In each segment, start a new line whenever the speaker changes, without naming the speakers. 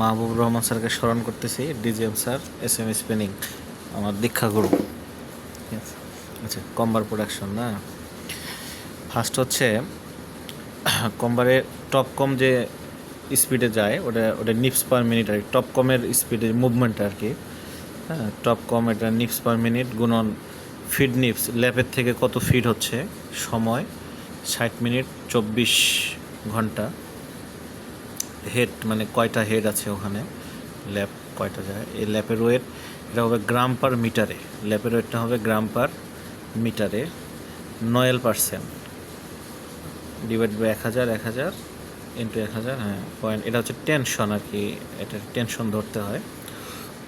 মাহবুব রহমান স্যারকে স্মরণ করতেছি, DGM sir S M spinning আমার দীক্ষা গুরু। আচ্ছা কম্বার প্রোডাকশন না? ফার্স্ট হচ্ছে কম্বারে টপ কম যে স্পিডে যায়, ওটা ওটা নিপস পার মিনিট আর টপ কমের স্পিডে মুভমেন্ট আর কি। হ্যাঁ টপ কম এটা নিপস পার মিনিট গুণন ফিড নিপস ল্যাপের থেকে কত ফিড হচ্ছে? সময় ষাট মিনিট চব্বিশ ঘণ্টা। হেড মানে কয়টা হেড আছে ওখানে? ল্যাপ কয়টা যায়? এই ল্যাপের ওয়েট এটা হবে গ্রাম পার মিটারে ল্যাপের ওয়েটটা হবে গ্রাম পার মিটারে নয়েল পার্সেন্ট ডিভাইড বাই এক হাজার এক হাজার ইন্টু এক হাজার হ্যাঁ পয়েন্ট এটা হচ্ছে টেনশন আর কি, এটা টেনশন ধরতে হয়।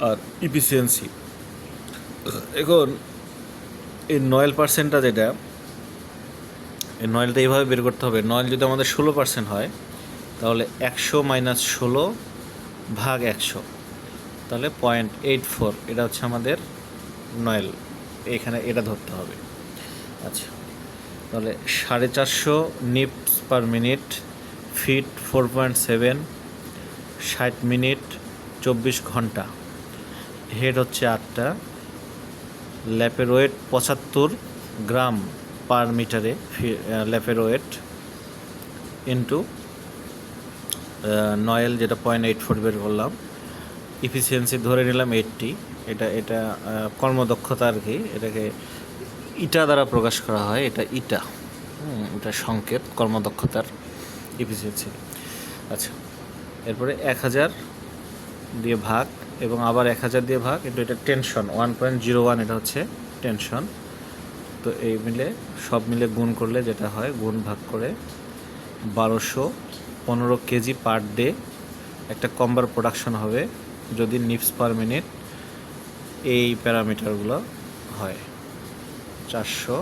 আর ইফিসিয়েন্সি এখন এই নয়েল পার্সেন্টটা যেটা, এই নয়েলটা এইভাবে বের করতে হবে। নয়েল যদি আমাদের ষোলো পার্সেন্ট হয় তাহলে একশো মাইনাস ষোলো ভাগ একশো। তাহলে পয়েন্ট এইট ফোর এটা হচ্ছে আমাদের নয়েল এখানে এটা ধরতে হবে। আচ্ছা তাহলে সাড়ে চারশো nips per minute feet four point seven ষাট মিনিট চব্বিশ ঘণ্টা। হেড হচ্ছে আটটা। ল্যাপের ওয়েট পঁচাত্তর গ্রাম পার মিটারে ল্যাপের ওয়েট ইন্টু নয়েল যেটা পয়েন্ট এইট ফোর বের করলাম। ইফিসিয়েন্সি ধরে নিলাম এইটটি এটা এটা কর্মদক্ষতা আর কি। এটাকে ইটা দ্বারা প্রকাশ করা হয়, এটা ইটা। এটা সংকেত, কর্মদক্ষতার ইফিসিয়েন্সি আচ্ছা এরপরে এক হাজার দিয়ে ভাগ এবং আবার এক হাজার দিয়ে ভাগ, কিন্তু এটা tension one point zero one এটা হচ্ছে টেনশন তো এই মিলে, সব মিলে গুণ করলে যেটা হয়, গুণ ভাগ করে বারোশো পনেরো কেজি পার ডে একটা কম্বার প্রোডাকশন হবে যদি নিপস পার মিনিট এই প্যারামিটারগুলো হয়। চারশো,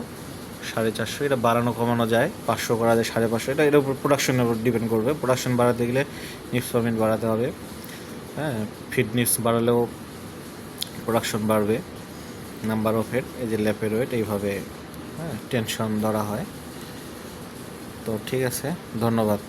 সাড়ে চারশো, এটা বাড়ানো, কমানো যায়। পাঁচশো করা যায়, সাড়ে পাঁচশো। এটা এর উপর প্রোডাকশনের উপর ডিপেন্ড করবে। প্রোডাকশন বাড়াতে গেলে নিপস পার মিনিট বাড়াতে হবে। হ্যাঁ ফিট নিপস বাড়ালেও প্রোডাকশন বাড়বে। নাম্বার অফ হেড এই যে ল্যাপের ওয়েট এইভাবে হ্যাঁ টেনশন ধরা হয়। তো ঠিক আছে, ধন্যবাদ।